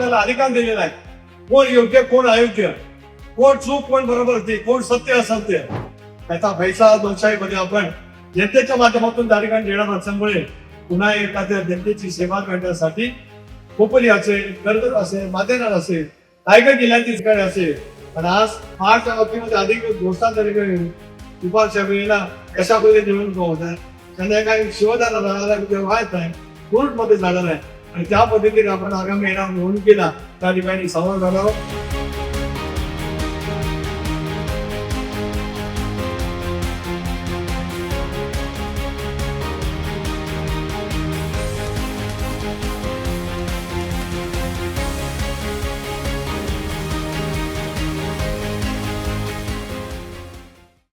आपल्याला अधिकार दिलेला आहे. कोण योग्य कोण अयोग्य? कोण चूक कोण बरोबर ते कोण सत्य असत्य? त्याचा पैसा दोनशाहीमध्ये आपण जनतेच्या माध्यमातून त्या ठिकाणी देणार असल्यामुळे पुन्हा एखाद्या जनतेची सेवा करण्यासाठी कोपरी असेल कर्जत असेल माथेरान असेल रायगड जिल्ह्यातील ठिकाणी असेल. आणि आज महाराष्ट्र बाबतीमध्ये अधिक घोषणा तरी दुपारच्या वेळेला कशा पहिले निवडणूक होत आहे? संध्याकाळी शिवदाना जाणार आहे व्हायचं आहे. कोर्टमध्ये जाणार आहे. आणि त्या पद्धतीने आपण आगामी येणार केला. त्या ठिकाणी समोर झाला.